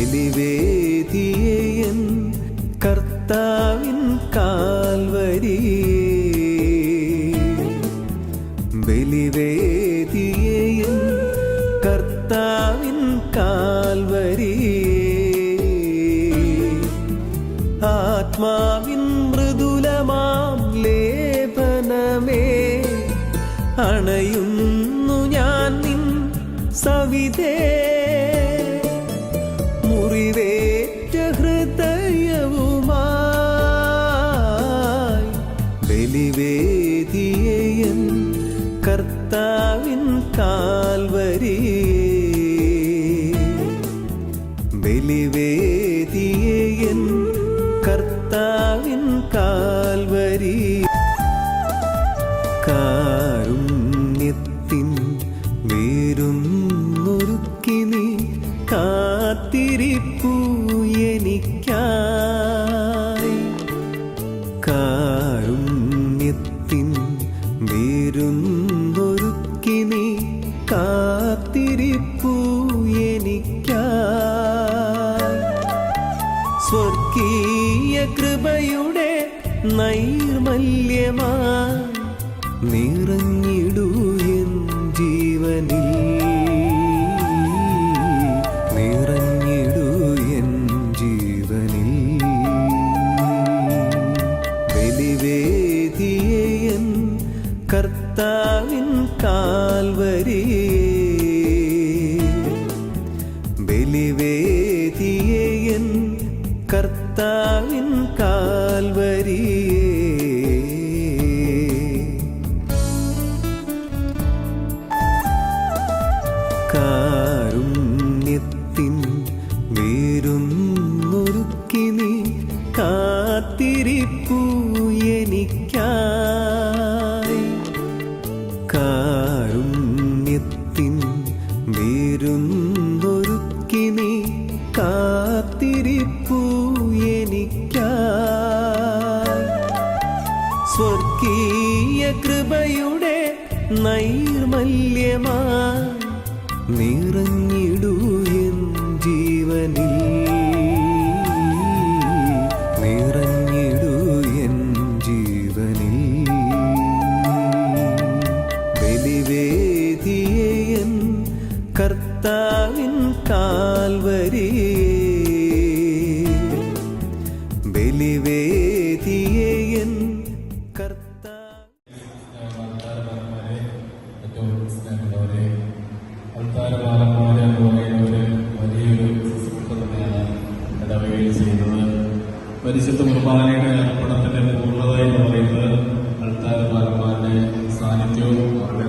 ബലിവേദിയൻ കർത്താവിൻ കാൽവരി ബലിവേദിയൻ കർത്താവിൻ കാൽവരി ആത്മാവിൻ മൃദുലമാം ലേപനമേ. അണയുന്നു ഞാൻ നിൻ സവിതേ കാൽവരി കാത്തിരിപ്പൂ എനിക്കായി. സ്വർഗീയ കൃപയുടെ നൈർമല്യമാ നിറഞ്ഞിടൂ എൻ ജീവനിൽ. കാൽവരി ബലിവേദിയൻ കർത്താവിൻ കാൽവരി കാരുണ്യത്തിൻ വേരുന്നൊരുക്കി നീ കാത്തിരിപ്പൂ. എനിക്കായി സ്വർഗീയ കൃപയുടെ നൈർമല്യമാ നിറഞ്ഞിടൂ എൻ ജീവനിൽ. നിറഞ്ഞിടൂ എൻ ജീവനിൽ. ബലിവേദിയൻ കർത്താവിൻ കാൽവരി സ്നേഹമുള്ളവരെ, അൾത്താരമാലന്മാരെ എന്ന് പറയുന്നവര് വലിയൊരു ശുശ്രൂഷ തന്നെയാണ് ഇടവകയിൽ ചെയ്യുന്നത്. പരിശുദ്ധ കുർബാനയുടെ അർപ്പണത്തിന്റെ പൂർണത എന്ന് പറയുന്നത് അൾത്താരമാലന്മാരുടെ സാന്നിധ്യവും അവരുടെ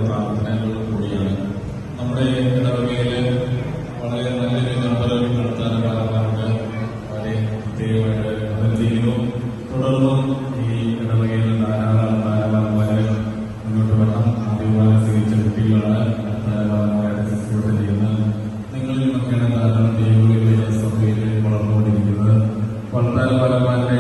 വളരെ പരമാന്റെ